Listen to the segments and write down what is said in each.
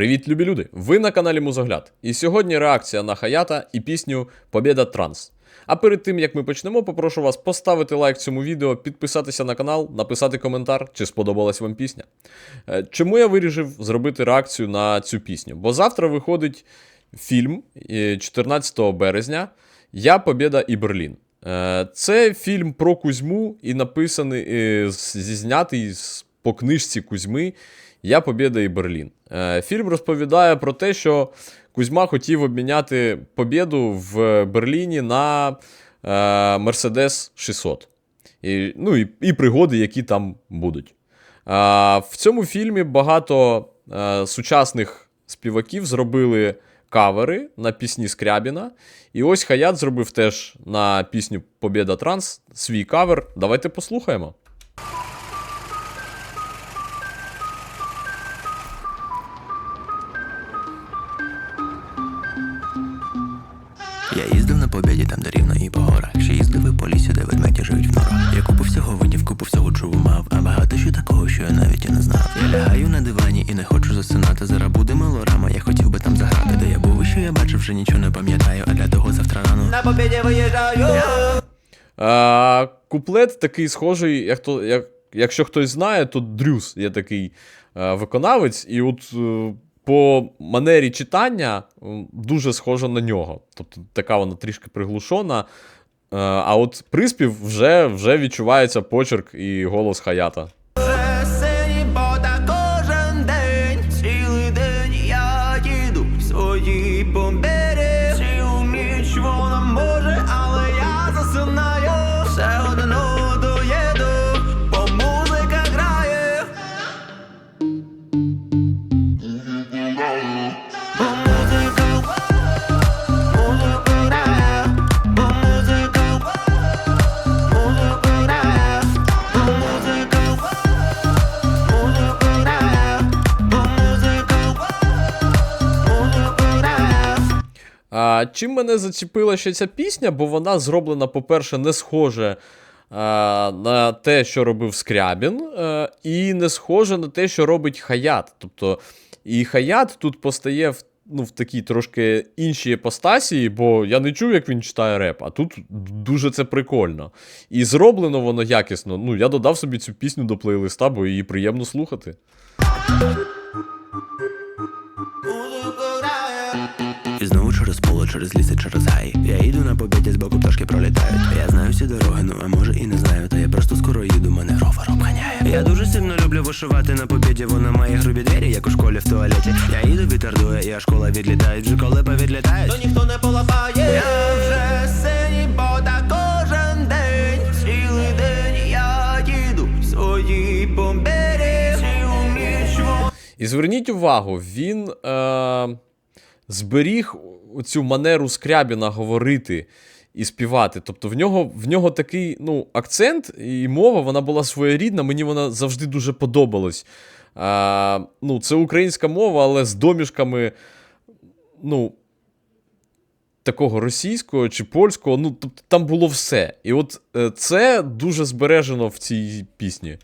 Привіт, любі люди! Ви на каналі Музогляд. І сьогодні реакція на Хаята і пісню Побєда Транс. А перед тим як ми почнемо, попрошу вас поставити лайк цьому відео, підписатися на канал, написати коментар, чи сподобалась вам пісня. Е, Чому я вирішив зробити реакцію на цю пісню? Бо завтра виходить фільм е, 14 березня Я Побєда і Берлін. Е, Це фільм про Кузьму і написаний е, зізнятий по книжці Кузьми Я Побєда і Берлін. Е, Фільм розповідає про те, що Кузьма хотів обміняти Побєду в Берліні на е, Мерседес 600. І, ну, і, і пригоди, які там будуть. А, в цьому фільмі багато е, сучасних співаків зробили кавери на пісні Скрябіна. І ось Хаят зробив теж на пісню Побєда Транс свій кавер. Давайте послухаємо. Побіді там, де рівно і по горах. Ще їздив по лісі, де ведмеді живуть в норах. Я купу всього видів, купу всього чув мав, а багато що такого, що я навіть і не знав. Я лягаю на дивані і не хочу засинати. Зараз буде мелорама, я хотів би там заграти. Де я був і що я бачив, вже нічого не пам'ятаю, а для того завтра рано. На победе выезжаю А, куплет такий схожий, як то, як, якщо хтось знає, то Дрюс є такий е, виконавець, і от е, по манері читання дуже схожа на нього. Тобто така вона трішки приглушена. Е, а от приспів вже, вже відчувається почерк і голос Хаята. А, чим мене зачепила ще ця пісня, бо вона зроблена, по-перше, не схоже а, на те, що робив Скрябін, е, і не схоже на те, що робить Хаят. Тобто, і Хаят тут постає в, ну, в такій трошки іншій епостасії, бо я не чув, як він читає реп, а тут дуже це прикольно. І зроблено воно якісно. Ну, я додав собі цю пісню до плейлиста, бо її приємно слухати. Знову через ліси, через гай. Я їду на побіді, збоку пташки пролітають. Я знаю всі дороги, ну а може і не знаю. Та я просто скоро їду, мене ровер обганяє. Я дуже сильно люблю вишивати на побіді. Вона має грубі двері, як у школі в туалеті. Я їду, вітер дує, і аж школа відлітають. Вже коли повідлітають. то ніхто не полапає. Я вже синій бота кожен день, цілий день я їду в своїй бомбері. І зверніть увагу, він е, зберіг цю манеру Скрябіна говорити і співати. Тобто в нього, в нього такий ну, акцент і мова вона була своєрідна, мені вона завжди дуже подобалась. Е, ну, це українська мова, але з домішками. Ну, Такого російського чи польського, ну тобто там було все. І от е, це дуже збережено в цій пісні.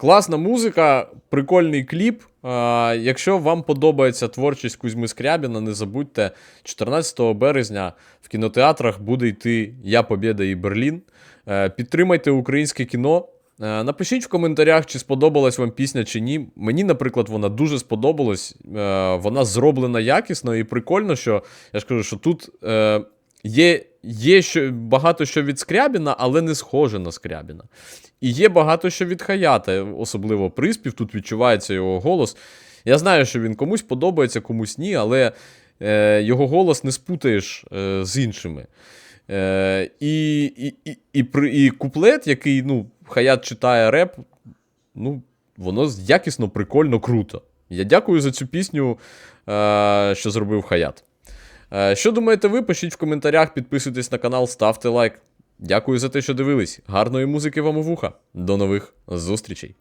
Класна музика, прикольний кліп. Якщо вам подобається творчість Кузьми Скрябіна, не забудьте, 14 березня в кінотеатрах буде йти Я Побєда і Берлін. Е, Підтримайте українське кіно. Е, Напишіть в коментарях, чи сподобалась вам пісня чи ні. Мені, наприклад, вона дуже сподобалась. Е, Вона зроблена якісно і прикольно, що я ж кажу, що тут є, є що, багато що від Скрябіна, але не схоже на Скрябіна. І є багато що від Хаята, особливо приспів, тут відчувається його голос. Я знаю, що він комусь подобається, комусь ні, але е, його голос не спутаєш е, з іншими. Е, і, і, і, і, при- і куплет, який ну, Хаят читає реп, ну, воно якісно, прикольно, круто. Я дякую за цю пісню, е, що зробив Хаят. Е, що думаєте ви? Пишіть в коментарях, підписуйтесь на канал, ставте лайк. Дякую за те, що дивились. Гарної музики вам у вуха. До нових зустрічей!